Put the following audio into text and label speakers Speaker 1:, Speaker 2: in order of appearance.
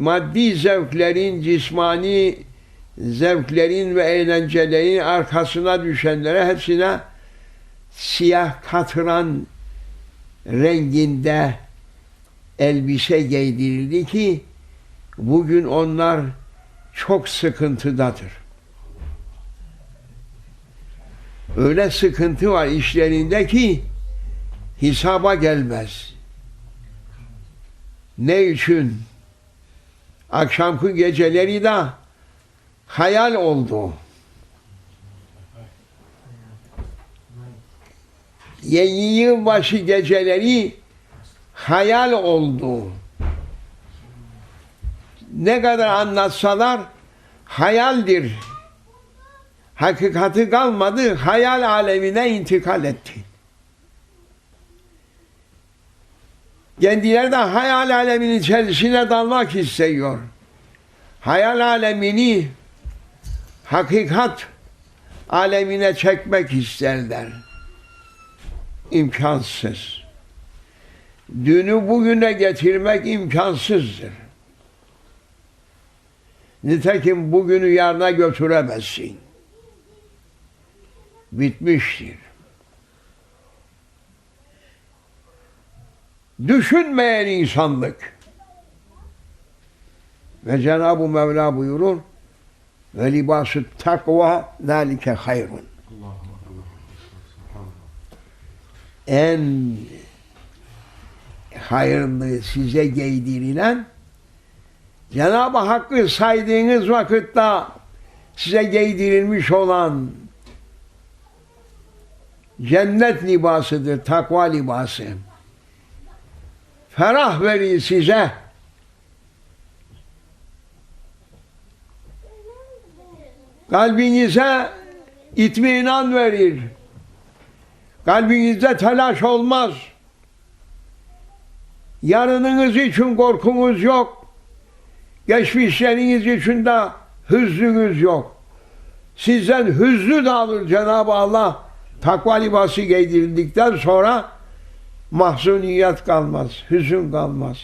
Speaker 1: maddi zevklerin, cismani zevklerin ve eğlencelerin arkasına düşenlere hepsine siyah katıran renginde elbise giydirildi ki bugün onlar çok sıkıntıdadır. Öyle sıkıntı var işlerinde ki hesaba gelmez. Ne için? Akşamki geceleri de hayal oldu. Yeni yılbaşı geceleri hayal oldu. Ne kadar anlatsalar hayaldir. Hakikati kalmadı, hayal alemine intikal etti. Kendileri de hayal aleminin içerisine dalmak istiyor. Hayal alemini hakikat alemine çekmek isterler. İmkansız. Dünü bugüne getirmek imkansızdır. Nitekim bugünü yarına götüremezsin. Bitmiştir. Düşünmeyen insanlık. Ve Cenab-ı Mevla buyurur ve libası takva zalike hayrun. En hayırlı size giydirilen Cenab-ı Hakk'ı saydığınız vakitte size giydirilmiş olan cennet libasıdır, takva libası. Ferah verir size. Kalbinize itminan verir. Kalbinizde telaş olmaz. Yarınınız için korkunuz yok. Geçmişleriniz için de hüznünüz yok. Sizden hüznü de alır Cenab-ı Allah. Takva libası giydirildikten sonra mahzuniyet kalmaz, hüzün kalmaz.